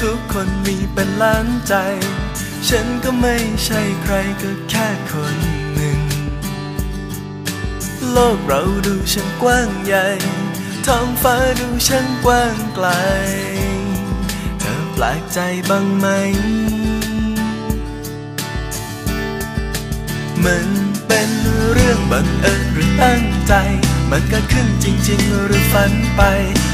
ทุกคนมีเป็นล้านใจ ฉันก็ไม่ใช่ใครก็แค่คนหนึ่ง โลกเราดูช่างกว้างใหญ่ ท้องฟ้าดูช่างกว้างไกล เธอแปลกใจบ้างไหม มันเป็นเรื่องบังเอิญหรือตั้งใจ มันเกิดขึ้นจริง ๆ หรือฝันไป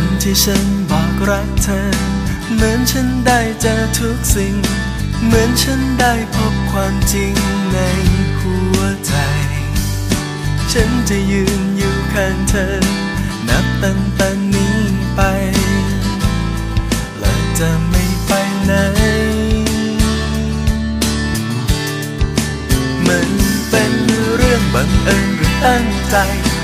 วันที่ฉันบอกรักเธอ เหมือนฉันได้เจอทุกสิ่ง เหมือนฉันได้พบความจริงในหัวใจ ฉันจะยืนอยู่ข้างเธอ นับตั้งแต่นี้ไป และจะไม่ไปไหน มันเป็นเรื่องบังเอิญหรือตั้งใจ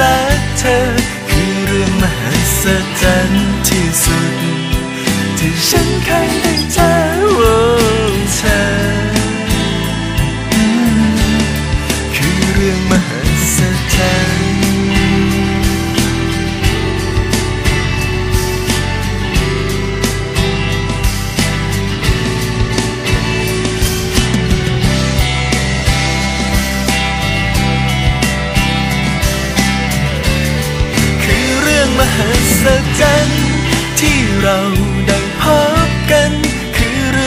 รักเธอ คือเรื่องมหัศจรรย์ที่สุด ที่ฉันเคยได้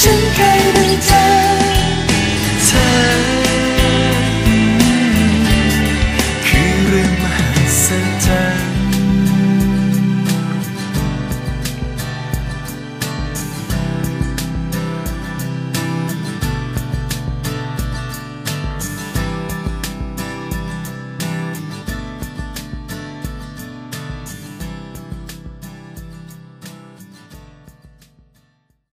盛开。